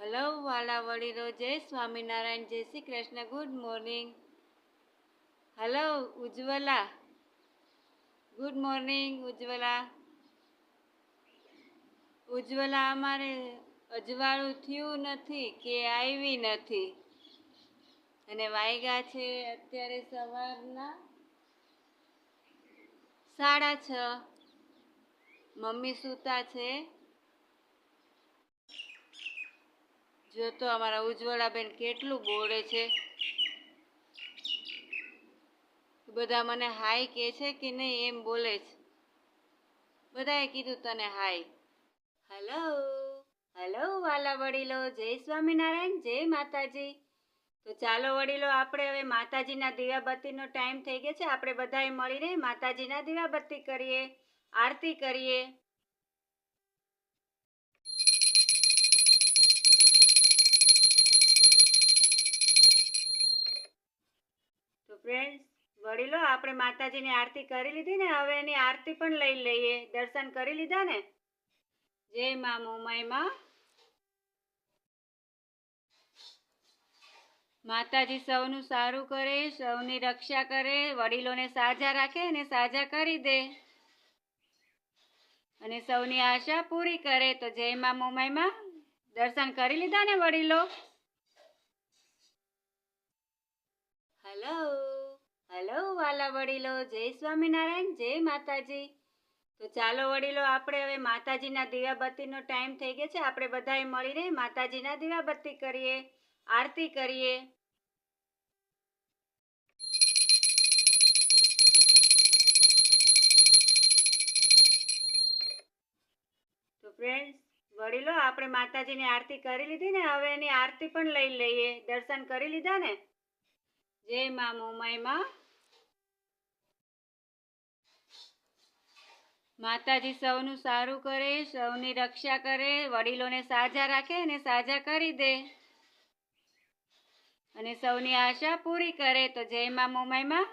Hello, વાલા વડીલો, જય સ્વામિનારાયણ, જય Shri Krishna, good morning. Hello, Ujjwala. Good morning, Ujjwala. Ujjwala, અમારે અજવાળું થયું નથી કે આવી નથી. અને વાયગા છે અત્યારે સવારના સાડા છ. મમ્મી સૂતા છે. જો તો અમારા ઉજ્જવળાબેન કેટલું બોલે છે. બધા મને હાય કહે છે કે નહીં એમ બોલે છે. બધાએ કીધું તને હાય. હલો હલો વાલા વડીલો, જય સ્વામિનારાયણ, જય માતાજી. તો ચાલો વડીલો, આપણે હવે માતાજીના દીવાબત્તીનો ટાઈમ થઈ ગયો છે. આપણે બધાએ મળીને માતાજીના દીવાબત્તી કરીએ, આરતી કરીએ. ફ્રેન્ડ્સ વડીલો, આપણે માતાજીની આરતી કરી લીધી ને, હવે એની આરતી પણ લઈ લઈએ. દર્શન કરી લીધા ને? જય મા મોમાઈમાં. માતાજી સૌનું સારું કરે, સૌની રક્ષા કરે, વડીલોને સાજા રાખે અને સાજા કરી દે. અને સૌની આશા પૂરી કરે. તો જય મા મોમાઈમાં. દર્શન કરી લીધા ને વડીલો હલો હલો વાલા વડીલો, જય સ્વામિનારાયણ, જય માતાજી. તો ચાલો વડીલો, આપણે હવે માતાજીના દીવાબત્તીનો ટાઈમ થઈ ગયો છે. આપણે બધાએ મળીને માતાજીના દીવાબત્તી કરીએ, આરતી કરીએ. તો ફ્રેન્ડ્સ વડીલો, આપણે માતાજીની આરતી કરી લીધી ને, હવે એની આરતી પણ લઈ લઈએ. દર્શન કરી લીધા ને? જય મા મોમાઈમાં માતાજી સૌનું સારું કરે, સૌની રક્ષા કરે, વડીલોને સાજા રાખે અને સાજા કરી દે. અને સૌની આશા પૂરી કરે. તો જય મા મોમાઈમાં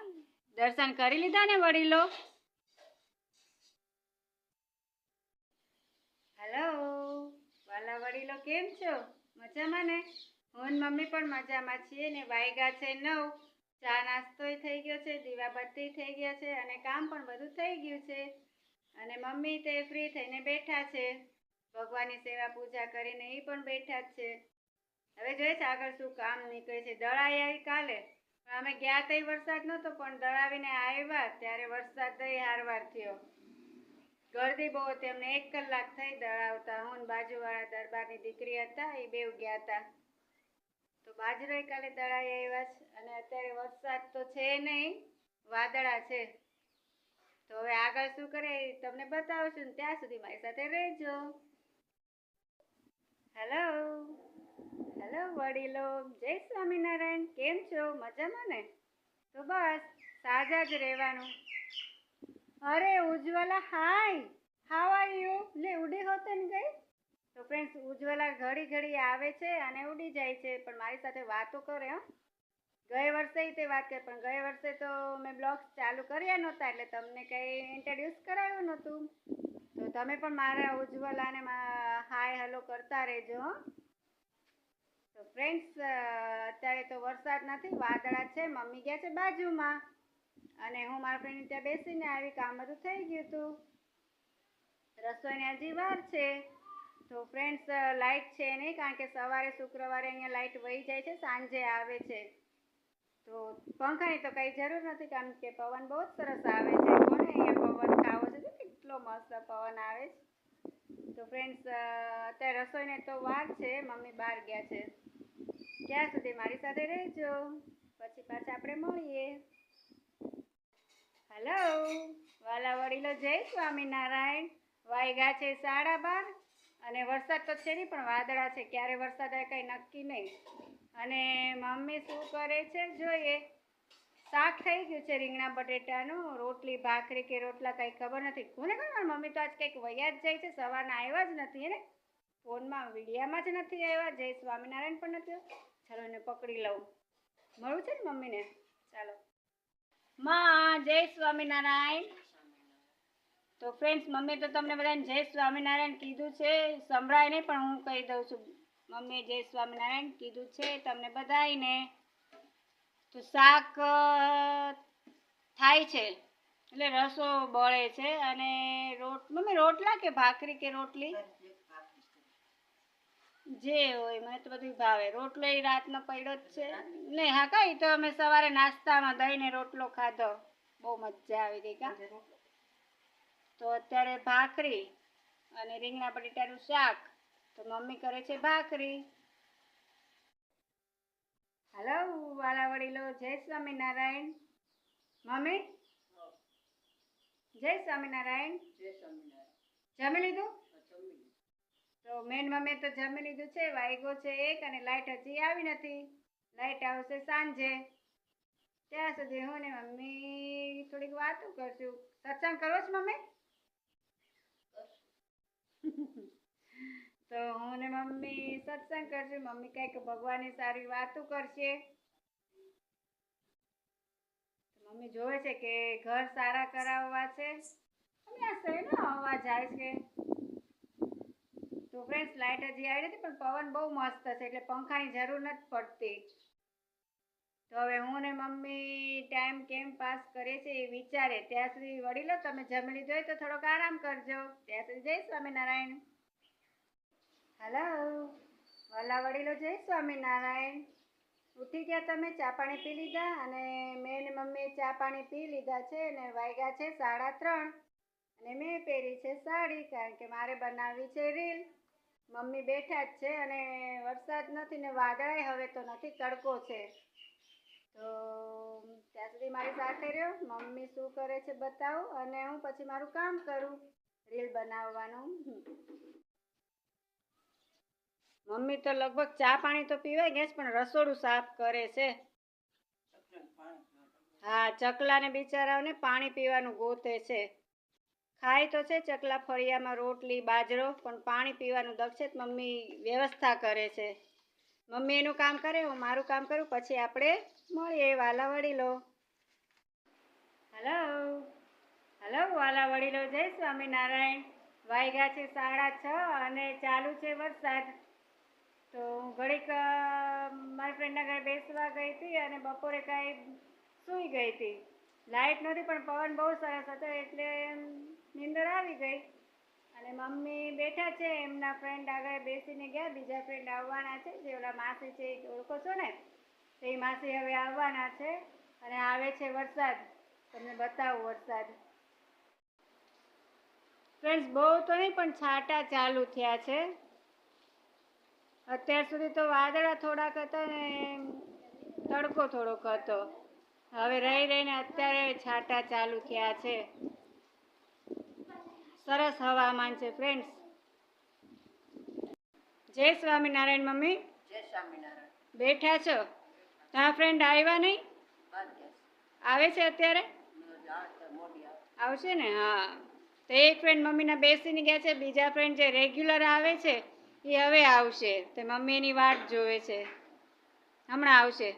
દર્શન કરી લીધા ને વડીલો? હેલો, વાલા વડીલો કેમ છો? મજામાં ને? હું મમ્મી પણ મજામાં છીએ ને વાયગા છે નવ. ચા નાસ્તોય થઈ ગયો છે, દીવાબત્તી થઈ ગયા છે અને કામ પણ બધું થઈ ગયું છે. અને મમ્મી તે ફ્રી થઈને બેઠા છે. ભગવાનની સેવા પૂજા કરીને એ પણ બેઠા જ છે. હવે જોઈશ આગળ શું કામ નીકળે છે. દળાઈ આવી કાલે. અમે ગયા તઈ વરસાદ નહોતો પણ દળાવીને આવ્યા ત્યારે વરસાદ દઈ હારવાર થયો. ગરદી બહુ હતી, અમને એક કલાક થઈ દળાવતા. હું બાજુવાળા દરબારની દીકરી હતા એ બેવ ગયા હતા તો બાજરો કાલે દળાઈ આવ્યા છે. અને અત્યારે વરસાદ તો છે નહીં વાદળા છે. તો હવે આગળ શું કરે તમને બતાવશું ત્યાં સુધી મારી સાથે રહેજો. હેલો હેલો વડીલો? જય સ્વામિનારાયણ. કેમ છો? મજામાં ને? તો બસ, સાજા જ રહેવાનું. અરે, Ujjwala, hi! How are you લે, ઉડી હોતે ને ગઈ તો ફ્રેન્ડ્સ ઉજ્જવલા ઘડી ઘડી આવે છે અને ઉડી જાય છે, પણ મારી સાથે વાતો કરે, હો. ગયે વર્ષે તે વાત કરી, પણ ગયે વર્ષે તો મેં બ્લોગ્સ ચાલુ કર્યા નહોતા, એટલે તમને કંઈ ઇન્ટ્રોડ્યુસ કરાવ્યું નહોતું. તો તમે પણ મારા ઉજ્જવલાને હાય હલો કરતા રહેજો તો ફ્રેન્ડ્સ અત્યારે તો વરસાદ નથી, વાદળા છે, મમ્મી ગયા છે બાજુમાં. અને હું મારા ફ્રેન્ડ ત્યાં બેસીને આવી, કામ બધું થઈ ગયું હતું. રસોઈની હજી વાર છે. તો ફ્રેન્ડ્સ લાઇટ છે નહીં, કારણ કે સવારે, શુક્રવારે અહીંયા લાઇટ વહી જાય છે, સાંજે આવે છે. તો પંખાની તો કંઈ જરૂર નથી, કારણ કે પવન બહુ જ સરસ આવે છે. કોને અહીંયા પવન ખાવો છે? કેટલો મસ્ત પવન આવે છે. તો ફ્રેન્ડ્સ અત્યારે રસોઈને તો વાર છે. મમ્મી બહાર ગયા છે. ત્યાં સુધી મારી સાથે રહેજો. પછી પાછા આપણે મળીએ. હેલો વાલા વડીલો, જય સ્વામિનારાયણ. વાયગા છે સાડા બાર. અને વરસાદ તો છે નહીં, પણ વાદળા છે. ક્યારે વરસાદ આવે કંઈ નક્કી નહીં. અને મમ્મી શું કરે છે? જોઈએ. શાક થઈ ગયું છે રીંગણા બટેટાનું, રોટલી, ભાખરી કે રોટલા કંઈ ખબર નથી. કોને ખબર? મમ્મી તો આજ કંઈક વયા જ જાય છે, સવારના આવ્યા જ નથી એને ફોનમાં વિડીયામાં જ નથી આવ્યા. જય સ્વામિનારાયણ પણ નથી ચાલો એને પકડી લઉં. મળું છે ને મમ્મીને? ચાલો. માં, જય સ્વામિનારાયણ. તો ફ્રેન્ડ્સ મમ્મી તો તમને બધાને જય સ્વામિનારાયણ કીધું છે. સંભળાય નહીં, પણ હું કહી દઉં છું. મમ્મીએ જય સ્વામિનારાયણ કીધું છે તમને બધાયને. તો શાક થાય છે. એટલે રસો બળે છે અને રોટ, મમ્મી રોટલા કે ભાખરી કે રોટલી? જે હોય, મને તો બધું ભાવે. રોટલો એ રાતનો પડ્યો જ છે. નહીં હા, કઈ તો અમે સવારે નાસ્તામાં દહીંને રોટલો ખાધો. બહુ મજા આવી ગઈ કા? તો અત્યારે ભાખરી અને રીંગણા બટેટાનું શાક. તો મમ્મી કરે છે ભાખરી. હલો વાલા વડીલો જય સ્વામિનારાયણ. મમ્મી? જય સ્વામિનારાયણ. જય સ્વામિનારાયણ. જમી લીધું? તો મેન મમ્મી તો જમી લીધું છે વાઈગો છે એક અને લાઇટ હજી આવી નથી. લાઈટ આવશે સાંજે. ત્યાં સુધી હું ને મમ્મી થોડીક વાતો કરશું. સત્સંગ કરો છો મમ્મી? તો હું ને મમ્મી સત્સંગ કરશું. મમ્મી કંઈક ભગવાનની સારી વાતો કરશે. મમ્મી જોવે છે કે ઘર સારા કરાવવા છે. અને આ શેનો અવાજ આવે છે તો ફ્રેન્ડ્સ લાઇટ હજી આવી નથી, પણ પવન બહુ મસ્ત છે, એટલે પંખાની જરૂર નથી પડતી. તો હવે હું ને મમ્મી ટાઈમ કેમ પાસ કરે છે એ વિચારે. ત્યાં સુધી વડીલો, તમે જમી લીધો હોય તો થોડોક આરામ કરજો. ત્યાં સુધી જય સ્વામિનારાયણ. હલો. વાલા વડીલો જય સ્વામિનારાયણ. ઉઠી ગયા તમે, ચા પાણી પી લીધા અને મેં ને મમ્મીએ ચા પાણી પી લીધા છે અને વાગ્યા છે સાડા ત્રણ. અને મેં પહેરી છે સાડી કારણ કે મારે બનાવવી છે રીલ. મમ્મી બેઠા જ છે અને વરસાદ નથી ને વાદળાય હવે તો નથી, તડકો છે. તો ત્યાં સુધી મારી સાથે રહ્યો. મમ્મી શું કરે છે બતાવું અને હું પછી મારું કામ કરું રીલ બનાવવાનું. મમ્મી તો લગભગ ચા પાણી તો પીવાય ગયા પણ રસોડું સાફ કરે છે. હા, ચકલાને બિચારાઓને પાણી પીવાનું ગોતે છે. ખાય તો છે ચકલા, ફળિયામાં રોટલી, બાજરો, પણ પાણી પીવાનું દક્ષ મમ્મી વ્યવસ્થા કરે છે. મમ્મી એનું કામ કરે, હું મારું કામ કરું, પછી આપણે મળીએ વાલા વડીલો હલો હલો વાલા વડીલો જય સ્વામિનારાયણ. વાગ્યા છે સાડા છ અને ચાલુ છે વરસાદ. તો હું ઘડીક મારી ફ્રેન્ડના ઘરે બેસવા ગઈ હતી અને બપોરે કાંઈ સૂઈ ગઈ હતી. લાઇટ નહોતી, પણ પવન બહુ સરસ હતો એટલે નીંદર આવી ગઈ. અને મમ્મી બેઠા છે, એમના ફ્રેન્ડ આગળ બેસીને ગયા, બીજા ફ્રેન્ડ આવવાના છે, જે ઓલા માસી છે, એ ઓળખો છો ને? તો એ માસી હવે આવવાના છે અને આવે છે વરસાદ. તમને બતાવું વરસાદ. ફ્રેન્ડ્સ બહુ તો નહીં, પણ છાંટા ચાલુ થયા છે. અત્યાર સુધી તો વાદળા થોડાક હતા ને તડકો થોડોક હતો. હવે રહી રહીને અત્યારે છાંટા ચાલુ થયા છે. સરસ હવામાન છે ફ્રેન્ડ્સ જય સ્વામિનારાયણ મમ્મી. જય સ્વામિનારાયણ. બેઠા છો? તારા ફ્રેન્ડ આવ્યા નહીં? આવે છે અત્યારે? આવશે ને? હા. તો એક ફ્રેન્ડ મમ્મીના બેસીને ગયા છે બીજા ફ્રેન્ડ જે રેગ્યુલર આવે છે એ હવે આવશે. તે મમ્મી એની વાટ જોવે છે. હમણાં આવશે.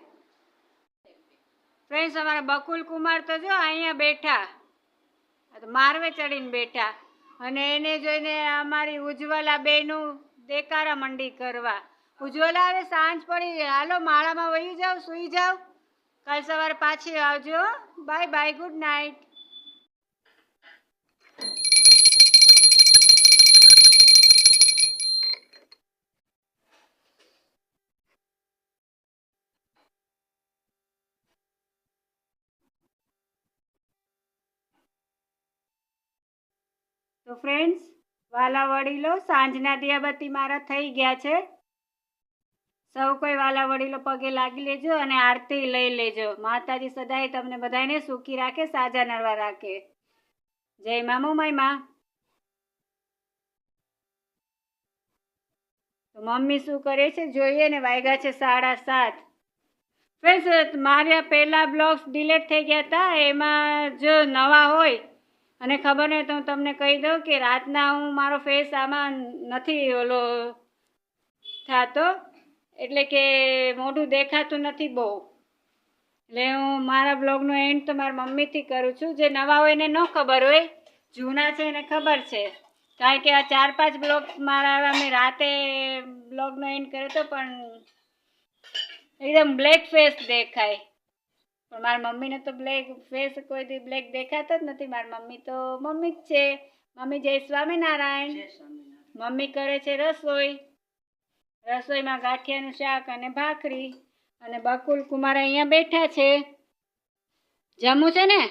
ફ્રેન્ડ્સ અમારા બકુલ કુમાર તો જો અહીંયા બેઠા. મારવે ચડીને બેઠા. અને એને જોઈને અમારી ઉજ્જવલા બેનું દેકારા મંડી કરવા. ઉજ્જવલા હવે સાંજ પડી હાલો, માળામાં વહી જાઓ, સૂઈ જાઓ. કાલ સવારે પાછી આવજો બાય બાય, ગુડ નાઇટ. તો ફ્રેન્ડ્સ વાલા વડીલો સાંજના દિયાબત્તી મારા થઈ ગયા છે. સૌ કોઈ વાલા વડીલો પગે લાગી લેજો અને આરતી લઈ લેજો. માતાજી સદાય તમને બધાને સુખી રાખે, સાજા નરવા રાખે. જય મામુ માયમા તો મમ્મી શું કરે છે? જોઈએ ને વાગ્યા છે સાડા સાત. ફ્રેન્ડ્સ મારા પહેલા બ્લોગ્સ ડિલેટ થઈ ગયા હતા. એમાં જો નવા હોય અને ખબર નહીં તો હું તમને કહી દઉં કે રાતના હું મારો ફેસ આમાં નથી ઓલો થતો, એટલે કે મોઢું દેખાતું નથી બહુ. એટલે હું મારા બ્લોગનો એન્ડ તો મારા મમ્મીથી કરું છું. જે નવા હોય એને ન ખબર હોય, જૂના છે એને ખબર છે. કારણ કે આ ચાર પાંચ બ્લોગ મારા અમે રાતે બ્લોગનો એન્ડ કર્યો હતો પણ એકદમ બ્લેક ફેસ દેખાય. પણ મારા મમ્મીને તો બ્લેક ફેસ કોઈ દી બ્લેક દેખાતો જ નથી. મારી મમ્મી તો મમ્મી જ છે. મમ્મી જય સ્વામિનારાયણ. મમ્મી કરે છે રસોઈ. રસોઈમાં ગાંઠિયાનું શાક અને ભાખરી અને બકુલ કુમાર અહીંયા બેઠા છે. જમવું છે ને?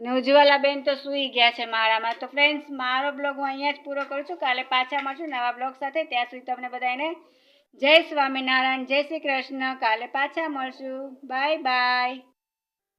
અને ઉજ્જવલાબેન તો સૂઈ ગયા છે મારામાં તો ફ્રેન્ડ્સ મારો બ્લોગ હું અહીંયા જ પૂરો કરું છું. કાલે પાછા મળશું નવા બ્લોગ સાથે. ત્યાં સુધી તમને બધાને જય સ્વામિનારાયણ જય શ્રી કૃષ્ણ. કાલે પાછા મળશું. Bye bye